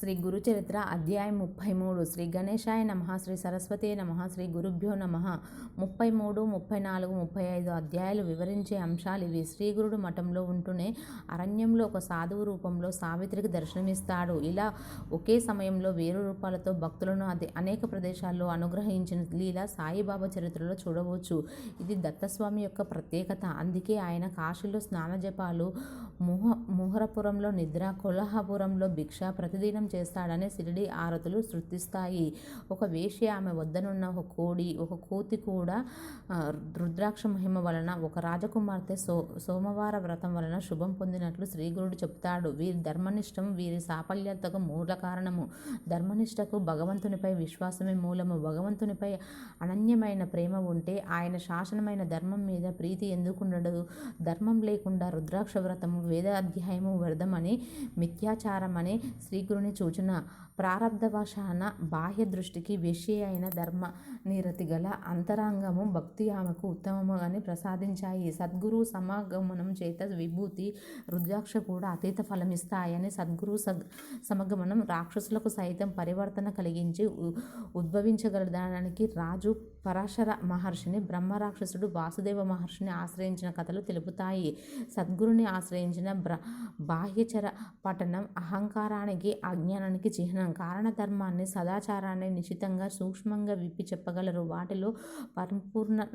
శ్రీ గురుచరిత్ర అధ్యాయం ముప్పై మూడు శ్రీ గణేశాయ నమ శ్రీ సరస్వతి నమ శ్రీ గురుభ్యో నమ ముప్పై మూడు ముప్పై నాలుగు ముప్పై ఐదు అధ్యాయాలు వివరించే అంశాలు ఇవి. శ్రీ గురుడు మఠంలో ఉంటూనే అరణ్యంలో ఒక సాధువు రూపంలో సావిత్రికి దర్శనమిస్తాడు. ఇలా ఒకే సమయంలో వేరు రూపాలతో భక్తులను అదే అనేక ప్రదేశాల్లో అనుగ్రహించిన లీల సాయిబాబా చరిత్రలో చూడవచ్చు. ఇది దత్తస్వామి యొక్క ప్రత్యేకత. అందుకే ఆయన కాశీలో స్నాన జపాలు ముహ ముహరపురంలో నిద్ర కొల్హాపురంలో భిక్ష ప్రతిదినం చేస్తాడని సిరిడి ఆరతులు సృష్టిస్తాయి ఒక వేష్య ఆమె వద్దనున్న ఒక కోడి ఒక కోతి కూడా రుద్రాక్ష మహిమ వలన ఒక రాజకుమార్తె సో సోమవార వ్రతం వలన శుభం పొందినట్లు శ్రీగురుడు చెప్తాడు వీరి ధర్మనిష్టం వీరి సాఫల్యతకు మూల కారణము. ధర్మనిష్టకు భగవంతునిపై విశ్వాసమే మూలము. భగవంతునిపై అనన్యమైన ప్రేమ ఉంటే ఆయన శాసనమైన ధర్మం మీద ప్రీతి ఎందుకుండదు ధర్మం లేకుండా రుద్రాక్ష వ్రతము వేద అధ్యాయము వ్యర్థమని మిథ్యాచారమని శ్రీగురుని సూచన ప్రారంధవశాన బాహ్య దృష్టికి వేశ్య అయిన ధర్మ నిరతి గల అంతరంగము భక్తి ఆమెకు ఉత్తమము అని ప్రసాదించాయి. సద్గురు సమాగమనం చేత విభూతి రుద్రాక్ష కూడా అతీత ఫలమిస్తాయని సద్గురు సగ్ సమగమనం రాక్షసులకు సైతం పరివర్తన కలిగించి ఉ- ఉద్భవించగలడానికి రాజు పరాశర మహర్షిని బ్రహ్మ రాక్షసుడు వాసుదేవ మహర్షిని ఆశ్రయించిన కథలు తెలుపుతాయి. సద్గురుని ఆశ్రయించిన బ్ర బాహ్యచర పఠనం అహంకారానికి అజ్ఞానానికి చిహ్నం కారణధర్మాన్ని సదాచారాన్ని నిశితంగా సూక్ష్మంగా విప్పి చెప్పగలరు. వాటిలో పరిపూర్ణ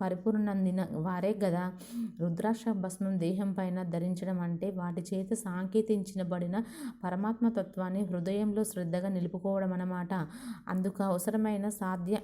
పరిపూర్ణందిన వారే గదా. రుద్రాక్ష భస్మం దేహం పైన ధరించడం అంటే వాటి చేత సాంకేతించబడిన పరమాత్మ తత్వాన్ని హృదయంలో శ్రద్ధగా నిలుపుకోవడం అన్నమాట. అందుకు అవసరమైన సాధ్య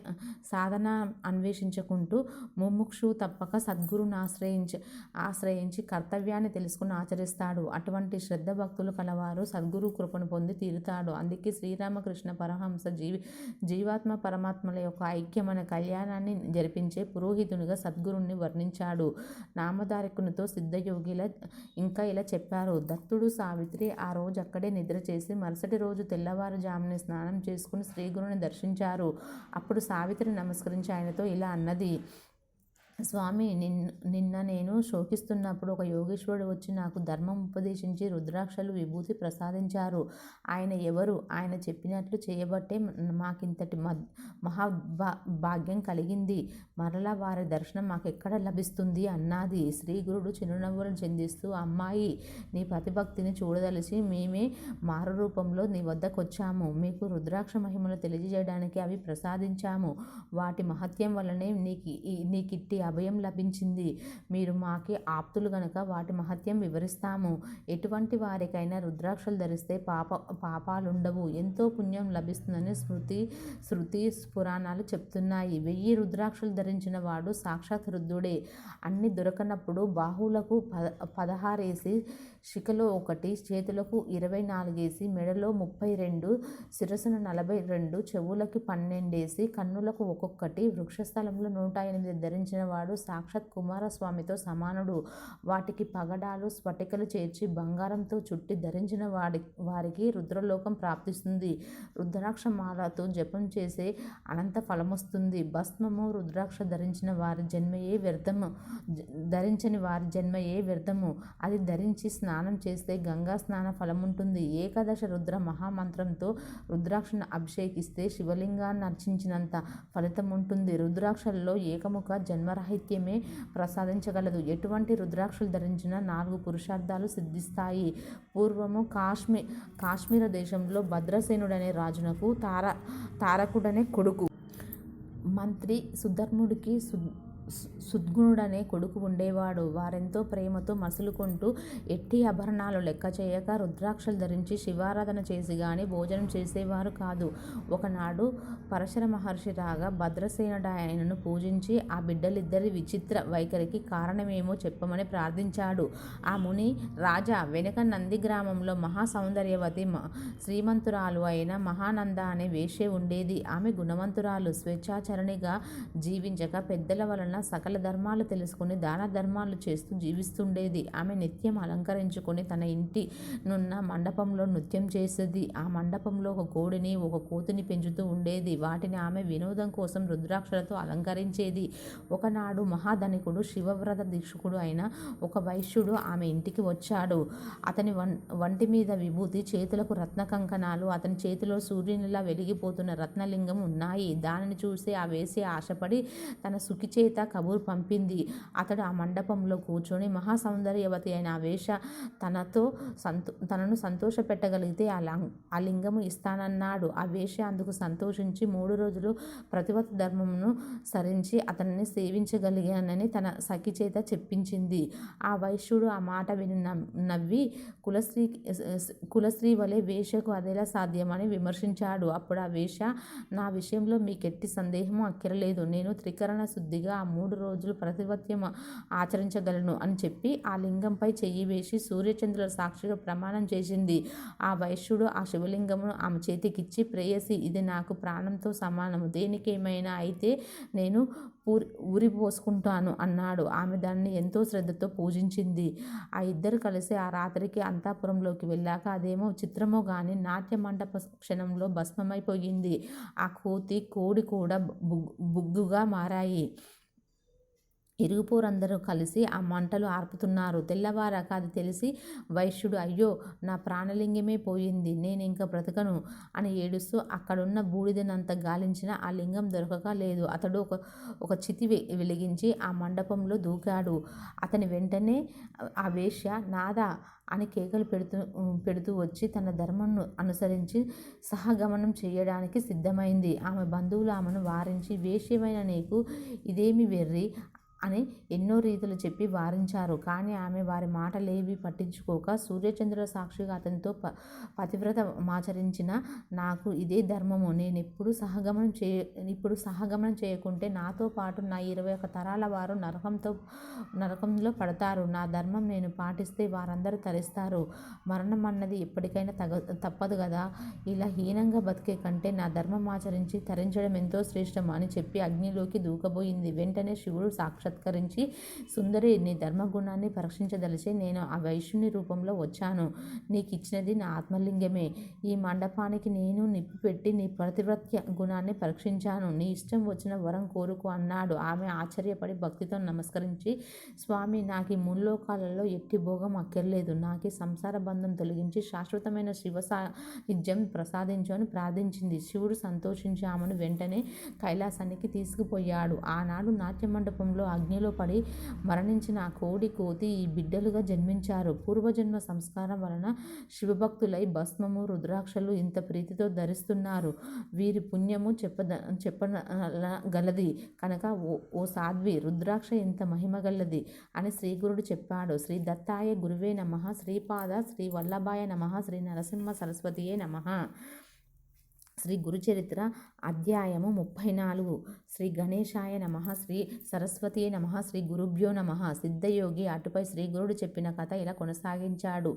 సాధన అన్వేషించుకుంటూ ముముక్షు తప్పక సద్గురుని ఆశ్రయించి ఆశ్రయించి కర్తవ్యాన్ని తెలుసుకుని ఆచరిస్తాడు. అటువంటి శ్రద్ధ భక్తులు కలవారు సద్గురు కృపను పొంది తీరుతాడు. అందుకే శ్రీరామకృష్ణ పరహంస జీవి జీవాత్మ పరమాత్మల యొక్క ఐక్యమైన కళ్యాణాన్ని జరిపించే పురోహితునిగా సద్గురుణ్ణి వర్ణించాడు. నామధారకునితో సిద్ధయోగిలా ఇంకా ఇలా చెప్పారు. దత్తుడు సావిత్రి ఆ రోజు అక్కడే నిద్ర చేసి మరుసటి రోజు తెల్లవారుజామునే స్నానం చేసుకుని శ్రీగురుని దర్శించారు. అప్పుడు సావిత్రి నమస్కరించి ఆయనతో ఇలా అన్నది స్వామి నిన్ నిన్న నేను శోకిస్తున్నప్పుడు ఒక యోగేశ్వరుడు వచ్చి నాకు ధర్మం ఉపదేశించి రుద్రాక్షలు విభూతి ప్రసాదించారు. ఆయన ఎవరు? ఆయన చెప్పినట్లు చేయబట్టే మాకింతటి మద్ మహా భాగ్యం కలిగింది. మరలా వారి దర్శనం మాకెక్కడ లభిస్తుంది? అన్నది. శ్రీ గురుడు చిరునవ్వులు చెందిస్తూ అమ్మాయి నీ ప్రతిభక్తిని చూడదలిచి మేమే మారు రూపంలో నీ వద్దకు వచ్చాము మీకు రుద్రాక్ష మహిమలు తెలియజేయడానికి అవి ప్రసాదించాము. వాటి మహత్యం వల్లనే నీకు నీకిట్టి అభయం లభించింది. మీరు మాకి ఆప్తులు గనక వాటి మహత్యం వివరిస్తాము. ఎటువంటి వారికైనా రుద్రాక్షలు ధరిస్తే పాప పాపాలుండవు. ఎంతో పుణ్యం లభిస్తుందని స్మృతి శృతి పురాణాలు చెప్తున్నాయి. వెయ్యి రుద్రాక్షలు ధరించిన వాడు సాక్షాత్ రుద్రుడే. అన్ని దొరకనప్పుడు బాహువులకు పద పదహారేసి శిఖలో ఒకటి చేతులకు ఇరవై నాలుగేసి మెడలో ముప్పై రెండు శిరస్సును నలభై రెండు చెవులకి పన్నెండేసి కన్నులకు ఒక్కొక్కటి వృక్షస్థలంలో నూట ఎనిమిది ధరించిన వాడు సాక్షాత్ కుమారస్వామితో సమానుడు. వాటికి పగడాలు స్ఫటికలు చేర్చి బంగారంతో చుట్టి ధరించిన వాడి వారికి రుద్రలోకం ప్రాప్తిస్తుంది. రుద్రాక్ష మాలతో జపం చేసే అనంత ఫలమొస్తుంది. భస్మము రుద్రాక్ష ధరించిన వారి జన్మయే వ్యర్థము ధరించని వారి జన్మయే వ్యర్థము. అది ధరించి స్నానం చేస్తే గంగా స్నాన ఫలం ఉంటుంది ఏకాదశ రుద్ర మహామంత్రంతో రుద్రాక్షను అభిషేకిస్తే శివలింగాన్ని అర్చించినంత ఫలితం ఉంటుంది రుద్రాక్షల్లో ఏకముఖ సాహిత్యమే ప్రసాదించగలదు. ఎటువంటి రుద్రాక్షలు ధరించిన నాలుగు పురుషార్థాలు సిద్ధిస్తాయి. పూర్వము కాశ్మీ కాశ్మీర దేశంలో భద్రసేనుడనే రాజునకు తార తారకుడనే కొడుకు. మంత్రి సుధర్ముడికి సు- సుద్గుణుడనే కొడుకు ఉండేవాడు. వారెంతో ప్రేమతో మసులుకుంటూ ఎట్టి ఆభరణాలు లెక్క చేయక రుద్రాక్షలు ధరించి శివారాధన చేసి గాని భోజనం చేసేవారు కాదు. ఒకనాడు పరశర మహర్షి రాగా భద్రసేనుడు ఆయనను పూజించి ఆ బిడ్డలిద్దరి విచిత్ర వైఖరికి కారణమేమో చెప్పమని ప్రార్థించాడు. ఆ ముని రాజా వెనుక నంది గ్రామంలో మహా సౌందర్యవతి మ- శ్రీమంతురాలు అయిన మహానంద అనే వేషే ఉండేది. ఆమె గుణవంతురాలు. స్వేచ్ఛాచరణిగా జీవించక పెద్దల వలన కన్నా సకల ధర్మాలు తెలుసుకుని దాన ధర్మాలు చేస్తూ జీవిస్తుండేది. ఆమె నిత్యం అలంకరించుకొని తన ఇంటి నున్న మండపంలో నృత్యం చేసేది. ఆ మండపంలో ఒక కోడిని ఒక కోతిని పెంచుతూ ఉండేది. వాటిని ఆమె వినోదం కోసం రుద్రాక్షలతో అలంకరించేది. ఒకనాడు మహాధనికుడు శివవ్రత దీక్షకుడు అయిన ఒక వైశ్యుడు ఆమె ఇంటికి వచ్చాడు. అతని వం వంటి మీద విభూతి చేతులకు రత్న కంకణాలు అతని చేతిలో సూర్యునిలా వెలిగిపోతున్న రత్నలింగం ఉన్నాయి. దానిని చూసి ఆ వేసి ఆశపడి తన సుఖిచేత కబూర్ పంపింది. అతడు ఆ మండపంలో కూర్చొని మహాసౌందర్యవతి అయిన ఆ వేష తనతో సంతో తనను సంతోషపెట్టగలిగితే ఆ లంగ్ ఆ లింగము ఇస్తానన్నాడు. ఆ వేష అందుకు సంతోషించి మూడు రోజులు ప్రతివత ధర్మమును సరించి అతనిని సేవించగలిగానని తన సఖి చేత చెప్పించింది. ఆ వైశ్యుడు ఆ మాట విని నవ్- నవ్వి కులశ్రీ కులశ్రీ వలె వేషకు అదేలా సాధ్యమని విమర్శించాడు. అప్పుడు ఆ వేష నా విషయంలో మీకెట్టి సందేహం అక్కరలేదు. నేను త్రికరణ శుద్ధిగా ఆ మూడు రోజులు ప్రతిపత్యం ఆచరించగలను అని చెప్పి ఆ లింగంపై చెయ్యి వేసి సూర్యచంద్రుల సాక్షిగా ప్రమాణం చేసింది. ఆ వైశ్యుడు ఆ శివలింగమును ఆమె చేతికిచ్చి ప్రేయసి ఇది నాకు ప్రాణంతో సమానము. దేనికేమైనా అయితే నేను పూరి ఊరి పోసుకుంటాను అన్నాడు. ఆమె దాన్ని ఎంతో శ్రద్ధతో పూజించింది. ఆ ఇద్దరు కలిసి ఆ రాత్రికి అంతాపురంలోకి వెళ్ళాక అదేమో చిత్రమో కానీ నాట్య మండప క్షణంలో భస్మమైపోయింది. ఆ కోతి కోడి కూడా బుగ్ బుగ్గుగా మారాయి. ఇరుగుపోరందరూ కలిసి ఆ మంటలు ఆర్పుతున్నారు. తెల్లవారాక అది తెలిసి వైశ్యుడు అయ్యో నా ప్రాణలింగమే పోయింది నేను ఇంకా బ్రతకను అని ఏడుస్తూ అక్కడున్న బూడిదనంత గాలించిన ఆ లింగం దొరకక లేదు. అతడు ఒక ఒక చితి వెలిగించి ఆ మండపంలో దూకాడు. అతని వెంటనే ఆ వేష్య నాదా అని కేకలు పెడుతూ పెడుతూ వచ్చి తన ధర్మంను అనుసరించి సహగమనం చేయడానికి సిద్ధమైంది. ఆమె బంధువులు ఆమెను వారించి వేష్యమైన నీకు ఇదేమి వెర్రి? అని ఎన్నో రీతులు చెప్పి వారించారు. కానీ ఆమె వారి మాటలేవి పట్టించుకోక సూర్యచంద్రుల సాక్షిగా అతనితో ప పతివ్రత ఆచరించిన నాకు ఇదే ధర్మము. నేను ఎప్పుడు సహగమనం చేయ ఇప్పుడు సహగమనం చేయకుంటే నాతో పాటు నా ఇరవై ఒక తరాల వారు నరకంతో నరకంలో పడతారు. నా ధర్మం నేను పాటిస్తే వారందరూ తరిస్తారు. మరణం అన్నది ఎప్పటికైనా తగ తప్పదు కదా ఇలా హీనంగా బతికే కంటే నా ధర్మం ఆచరించి తరించడం ఎంతో శ్రేష్టం అని చెప్పి అగ్నిలోకి దూకబోయింది. వెంటనే శివుడు సత్కరించి సుందరి నీ ధర్మగుణాన్ని పరీక్షించదలిచి నేను ఆ వైష్ణుని రూపంలో వచ్చాను. నీకు ఇచ్చినది నా ఆత్మలింగమే. ఈ మండపానికి నేను నిప్పి పెట్టి నీ ప్రతివ్రత్య గుణాన్ని పరీక్షించాను. నీ ఇష్టం వచ్చిన వరం కోరుకు అన్నాడు. ఆమె ఆశ్చర్యపడి భక్తితో నమస్కరించి స్వామి నాకు ఈ ముల్లోకాలలో ఎట్టి భోగం అక్కర్లేదు. నాకు సంసార బంధం తొలగించి శాశ్వతమైన శివ సాహిత్యం ప్రసాదించు అని ప్రార్థించింది. శివుడు సంతోషించి ఆమెను వెంటనే కైలాసానికి తీసుకుపోయాడు. ఆనాడు నాట్య మండపంలో అగ్నిలో పడి మరణించిన ఆ కోడి కోతి ఈ బిడ్డలుగా జన్మించారు. పూర్వజన్మ సంస్కారం వలన శివభక్తులై భస్మము రుద్రాక్షలు ఇంత ప్రీతితో ధరిస్తున్నారు. వీరి పుణ్యము చెప్పద చెప్పగలది కనుక ఓ ఓ సాధ్వి రుద్రాక్ష ఇంత మహిమగలది అని శ్రీగురుడు చెప్పాడు. శ్రీ దత్తాయ గురువే నమ శ్రీపాద శ్రీ వల్లభాయ నమ శ్రీ నరసింహ సరస్వతియే నమ. శ్రీ గురుచరిత్ర అధ్యాయము ముప్పై నాలుగు శ్రీ గణేశాయ నమ శ్రీ సరస్వతియే నమ శ్రీ గురుభ్యో నమ. సిద్ధయోగి అటుపై శ్రీ గురుడు చెప్పిన కథ ఇలా కొనసాగించాడు.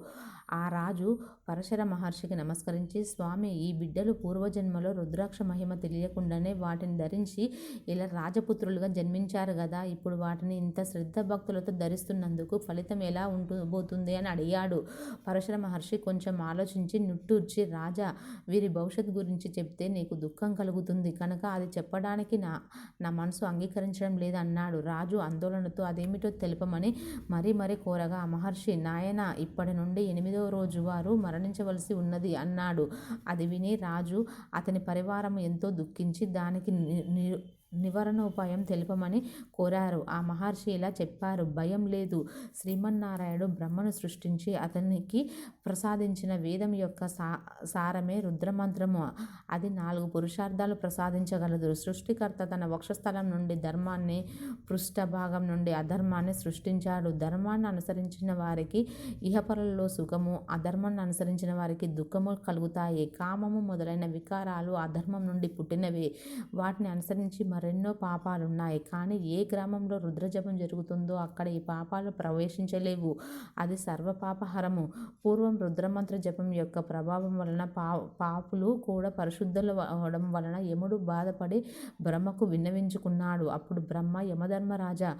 ఆ రాజు పరశర మహర్షికి నమస్కరించి స్వామి ఈ బిడ్డలు పూర్వజన్మలో రుద్రాక్ష మహిమ తెలియకుండానే వాటిని ధరించి ఇలా రాజపుత్రులుగా జన్మించారు కదా. ఇప్పుడు వాటిని ఇంత శ్రద్ధ భక్తులతో ధరిస్తున్నందుకు ఫలితం ఎలా ఉంటబోతుంది అని అడిగాడు. పరశర మహర్షి కొంచెం ఆలోచించి నిట్టూర్చి రాజా వీరి భవిష్యత్తు గురించి చెప్తే నీకు దుఃఖం జరుగుతుంది. కనుక అది చెప్పడానికి నా నా మనసు అంగీకరించడం లేదన్నాడు. రాజు ఆందోళనతో అదేమిటో తెలుపమని మరీ మరీ కోరగా మహర్షి నాయన ఇప్పటి నుండి ఎనిమిదవ రోజు వారు మరణించవలసి ఉన్నది అన్నాడు. అది విని రాజు అతని పరివారం ఎంతో దుఃఖించి దానికి ని- నివారణోపాయం తెలుపమని కోరారు. ఆ మహర్షి ఇలా చెప్పారు. భయం లేదు. శ్రీమన్నారాయణుడు బ్రహ్మను సృష్టించి అతనికి ప్రసాదించిన వేదం యొక్క సా సారమే రుద్రమంత్రము. అది నాలుగు పురుషార్థాలు ప్రసాదించగలదు. సృష్టికర్త తన వక్షస్థలం నుండి ధర్మాన్ని పృష్ఠభాగం నుండి అధర్మాన్ని సృష్టించాడు. ధర్మాన్ని అనుసరించిన వారికి ఇహపరలలో సుఖము అధర్మాన్ని అనుసరించిన వారికి దుఃఖము కలుగుతాయి. కామము మొదలైన వికారాలు అధర్మం నుండి పుట్టినవే. వాటిని అనుసరించి మరెన్నో పాపాలున్నాయి. కానీ ఏ గ్రామంలో రుద్రజపం జరుగుతుందో అక్కడ ఈ పాపాలు ప్రవేశించలేవు. అది సర్వపాపహరము. పూర్వం రుద్రమంత్ర జపం యొక్క ప్రభావం వలన పా పాపులు కూడా పరిశుద్ధులు అవడం వలన యముడు బాధపడి బ్రహ్మకు విన్నవించుకున్నాడు. అప్పుడు బ్రహ్మ యమధర్మరాజా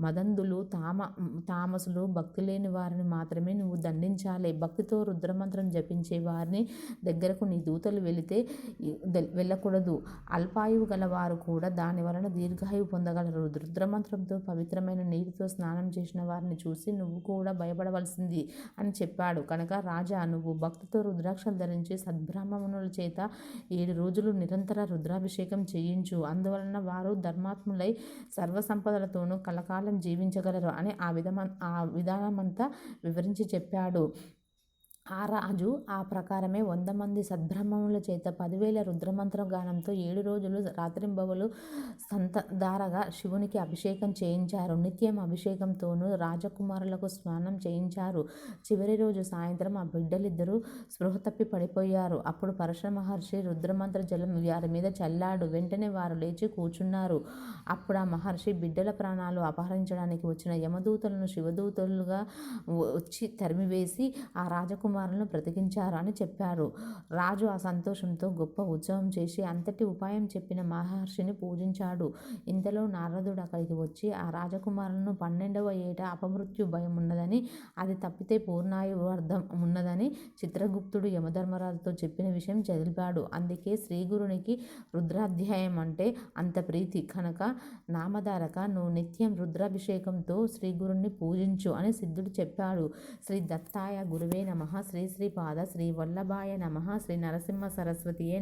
మదందులు తామ తామసులు భక్తి లేని వారిని మాత్రమే నువ్వు దండించాలి. భక్తితో రుద్రమంత్రం జపించే వారిని దగ్గరకు నీ దూతలు వెళితే వెళ్ళకూడదు. అల్పాయువు గల వారు కూడా దాని వలన దీర్ఘాయువు పొందగలరు. రుద్రమంత్రంతో పవిత్రమైన నీటితో స్నానం చేసిన వారిని చూసి నువ్వు కూడా భయపడవలసింది అని చెప్పాడు. కనుక రాజా నువ్వు భక్తితో రుద్రాక్షలు ధరించి సద్బ్రాహ్మణుల చేత ఏడు రోజులు నిరంతర రుద్రాభిషేకం చేయించు. అందువలన వారు ధర్మాత్ములై సర్వసంపదలతోనూ కలకాలం జీవించగలరు అని ఆ విధమ ఆ విధానమంతా వివరించి చెప్పాడు. ఆ రాజు ఆ ప్రకారమే వంద మంది సద్బ్రహ్మముల చేత పదివేల రుద్రమంత్ర గానంతో ఏడు రోజులు రాత్రింబవలు సంతధారగా శివునికి అభిషేకం చేయించారు. నిత్యం అభిషేకంతోనూ రాజకుమారులకు స్నానం చేయించారు. చివరి రోజు సాయంత్రం ఆ బిడ్డలిద్దరూ స్పృహ తప్పి పడిపోయారు. అప్పుడు పరశుర మహర్షి రుద్రమంత్ర జలం వారి మీద చల్లాడు. వెంటనే వారు లేచి కూర్చున్నారు. అప్పుడు ఆ మహర్షి బిడ్డల ప్రాణాలు అపహరించడానికి వచ్చిన యమదూతలను శివదూతలుగా వచ్చి తరిమివేసి ఆ రాజకుమార్ కుమారులను బ్రతికించారు అని చెప్పారు. రాజు ఆ సంతోషంతో గొప్ప ఉత్సవం చేసి అంతటి ఉపాయం చెప్పిన మహర్షిని పూజించాడు. ఇంతలో నారదుడు అక్కడికి వచ్చి ఆ రాజకుమారులను పన్నెండవ ఏట అపమృత్యు భయం ఉన్నదని అది తప్పితే పూర్ణాయువర్ధం ఉన్నదని చిత్రగుప్తుడు యమధర్మరాజుతో చెప్పిన విషయం చదివాడు. అందుకే శ్రీగురునికి రుద్రాధ్యాయం అంటే అంత ప్రీతి. కనుక నామధారక నువ్వు నిత్యం రుద్రాభిషేకంతో శ్రీగురుణ్ణి పూజించు అని సిద్ధుడు చెప్పాడు. శ్రీ దత్తాయ గురువే నమ. శ్రీ శ్రీ పాద శ్రీ వల్లభాయ నమ శ్రీ నరసింహ సరస్వతియే